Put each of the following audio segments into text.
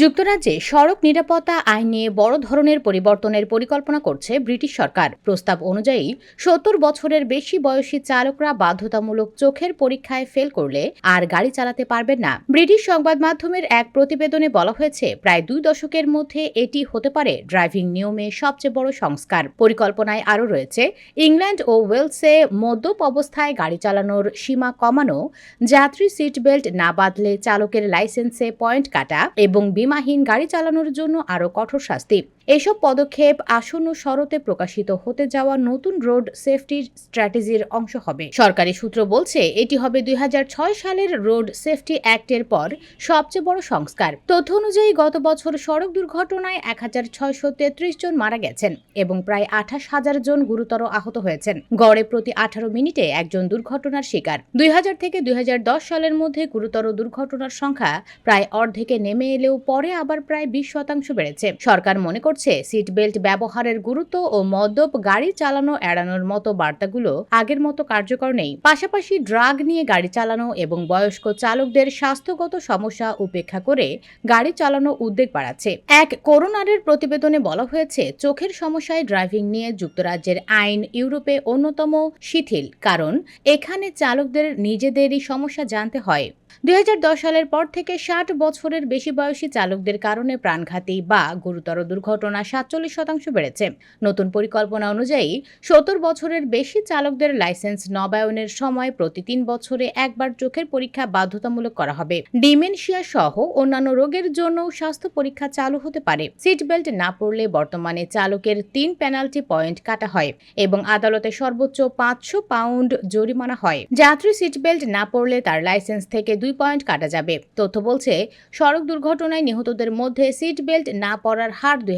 যুক্তরাজ্যে সড়ক নিরাপত্তা আইন নিয়ে বড় ধরনের পরিবর্তনের পরিকল্পনা করছে ব্রিটিশ সরকার। প্রস্তাব অনুযায়ী, সত্তর বছরের বেশি বয়সী চালকরা বাধ্যতামূলক চোখের পরীক্ষায় ফেল করলে আর গাড়ি চালাতে পারবেন না। ব্রিটিশ সংবাদ মাধ্যমের এক প্রতিবেদনে বলা হয়েছে, প্রায় দুই দশকের মধ্যে এটি হতে পারে ড্রাইভিং নিয়মে সবচেয়ে বড় সংস্কার। পরিকল্পনায় আরও রয়েছে, ইংল্যান্ড ও ওয়েলসে মদ্যপ অবস্থায় গাড়ি চালানোর সীমা কমানো, যাত্রী সিট বেল্ট না বাঁধলে চালকের লাইসেন্সে পয়েন্ট কাটা এবং বিমাহীন গাড়ি চালানোর জন্য আরও কঠোর শাস্তি। এসব পদক্ষেপ আসন্ন শরতে প্রকাশিত হতে যাওয়া নতুন রোড সেফটি স্ট্র্যাটেজির অংশ হবে। সরকারি সূত্র বলছে, এটি হবে দু হাজার ছয় সালের রোড সেফটি অ্যাক্টের পর সবচেয়ে বড় সংস্কার। তথ্য অনুযায়ী, গত বছর সড়ক দুর্ঘটনায় এক হাজার ছয়শো তেত্রিশ জন মারা গেছেন এবং প্রায় আঠাশ হাজার জন গুরুতর আহত হয়েছেন। গড়ে প্রতি আঠারো মিনিটে একজন দুর্ঘটনার শিকার। দুই হাজার থেকে দুই হাজার দশ সালের মধ্যে গুরুতর দুর্ঘটনার সংখ্যা প্রায় অর্ধেকে নেমে এলেও পরে আবার প্রায় বিশ শতাংশ বেড়েছে। সরকার মনে করছে সিট বেল্ট ব্যবহারের গুরুত্ব ও মদ্যপ গাড়ি চালানো এড়ানোর মতো বার্তাগুলো আগের মতো কার্যকর নেই। পাশাপাশি ড্রাগ নিয়ে গাড়ি চালানো এবং বয়স্ক চালকদের স্বাস্থ্যগত সমস্যা উপেক্ষা করে গাড়ি চালানো উদ্বেগ বাড়াচ্ছে। এক করোনারের প্রতিবেদনে বলা হয়েছে, চোখের সমস্যায় ড্রাইভিং নিয়ে যুক্তরাজ্যের আইন ইউরোপে অন্যতম শিথিল, কারণ এখানে চালকদের নিজেদেরই সমস্যা জানতে হয়। দুই হাজার দশ সালের পর থেকে ষাট বছরের বেশি বয়সী চালকদের কারণে প্রাণঘাতী বা গুরুতর দুর্ঘটনা সাতচল্লিশ শতাংশ বেড়েছে। নতুন পরিকল্পনা অনুযায়ী সত্তর বছরের বেশি চালকদের লাইসেন্স নবায়নের সময় প্রতি তিন বছরে একবার চোখের পরীক্ষা বাধ্যতামূলক করা হবে। ডিমেনশিয়া সহ অন্যান্য রোগের জন্য স্বাস্থ্য পরীক্ষা চালু হতে পারে। সিট বেল্ট না পড়লে বর্তমানে চালকের তিন পেনাল্টি পয়েন্ট কাটা হয় এবং আদালতে সর্বোচ্চ পাঁচশো পাউন্ড জরিমানা হয়। যাত্রী সিট বেল্ট না পড়লে তার লাইসেন্স থেকে দুই পয়েন্ট কাটা যাবে। তথ্য বলছে, সড়ক দুর্ঘটনায় নিহতদের মধ্যে সিট বেল্ট না পরার হার দুই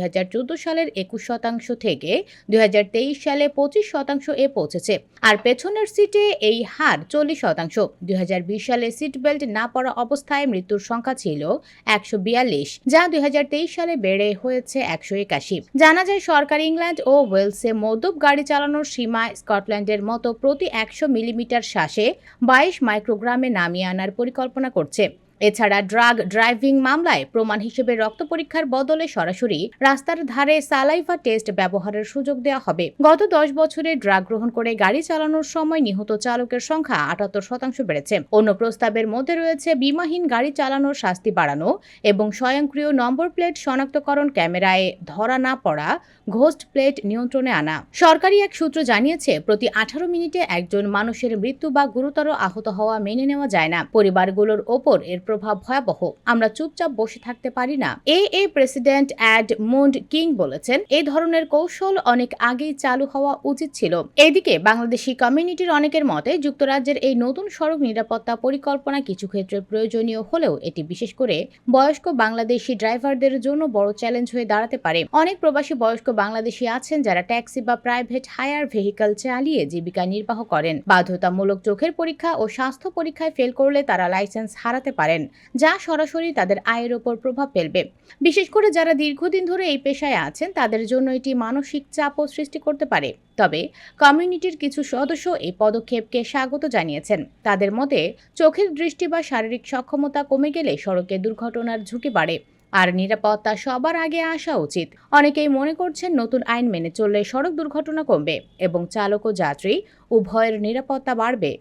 সালের একুশ শতাংশ থেকে দুই সালে পঁচিশ শতাংশ এ পৌঁছেছে। আর পেছনের সিটে এই হার চল্লিশ শতাংশ। দুই সালে সিট বেল্ট না পরা অবস্থায় মৃত্যুর সংখ্যা ছিল একশো বিয়াল্লিশ, যা দুই হাজার তেইশ সালে বেড়ে হয়েছে একশো একাশি। জানা যায়, সরকার ইংল্যান্ড ও ওয়েলসে মদ্যপ গাড়ি চালানোর সীমা স্কটল্যান্ডের মতো প্রতি একশো মিলিমিটার শ্বাসে বাইশ মাইক্রোগ্রামে নামিয়ে আনার পরিকল্পনা করছে। এছাড়া ড্রাগ ড্রাইভিং মামলায় প্রমাণ হিসেবে রক্ত পরীক্ষার বদলে সরাসরি রাস্তার ধারে সালাইভা টেস্ট ব্যবহারের সুযোগ দেওয়া হবে। গত দশ বছরে ড্রাগ গ্রহণ করে গাড়ি চালানোর সময় নিহত চালকের সংখ্যা আটাত্তর শতাংশ বেড়েছে। অন্য প্রস্তাবের মধ্যে রয়েছে বিমাহীন গাড়ি চালানোর শাস্তি বাড়ানো এবং স্বয়ংক্রিয় নম্বর প্লেট শনাক্তকরণ ক্যামেরায় ধরা না পড়া, ঘোস্ট প্লেট নিয়ন্ত্রণে আনা। সরকারি এক সূত্র জানিয়েছে, প্রতি আঠারো মিনিটে একজন মানুষের মৃত্যু বা গুরুতর আহত হওয়া মেনে নেওয়া যায় না। পরিবারগুলোর ওপর এর প্রভাব ভয়াবহ। আমরা চুপচাপ বসে থাকতে পারি না। এ এ প্রেসিডেন্ট অ্যাড মুন্ড কিং বলেছেন এই ধরনের কৌশল অনেক আগেই চালু হওয়া উচিত ছিল। এদিকে বাংলাদেশি কমিউনিটির অনেকের মতে, যুক্তরাজ্যের এই নতুন সড়ক নিরাপত্তা পরিকল্পনা কিছু ক্ষেত্রে প্রয়োজনীয় হলেও এটি বিশেষ করে বয়স্ক বাংলাদেশি ড্রাইভারদের জন্য বড় চ্যালেঞ্জ হয়ে দাঁড়াতে পারে। অনেক প্রবাসী বয়স্ক বাংলাদেশি আছেন যারা ট্যাক্সি বা প্রাইভেট হায়ার ভেহিকল চালিয়ে জীবিকা নির্বাহ করেন। বাধ্যতামূলক চোখের পরীক্ষা ও স্বাস্থ্য পরীক্ষায় ফেল করলে তারা লাইসেন্স হারাতে পারেন। যা সরাসরি তাদের আয়ের ওপর প্রভাব ফেলবে। বিশেষ করে যারা দীর্ঘদিন ধরে এই পেশায় আছেন, তাদের জন্য এটি মানসিক চাপও সৃষ্টি করতে পারে। তবে কমিউনিটির কিছু সদস্য এই পদক্ষেপকে স্বাগত জানিয়েছেন। তাদের মতে, চোখের দৃষ্টি বা শারীরিক সক্ষমতা কমে গেলে সড়কে দুর্ঘটনার ঝুঁকি বাড়ে, আর নিরাপত্তা সবার আগে আসা উচিত। অনেকেই মনে করছেন নতুন আইন মেনে চললে সড়ক দুর্ঘটনা কমবে এবং চালক ও যাত্রী উভয়ের নিরাপত্তা বাড়বে।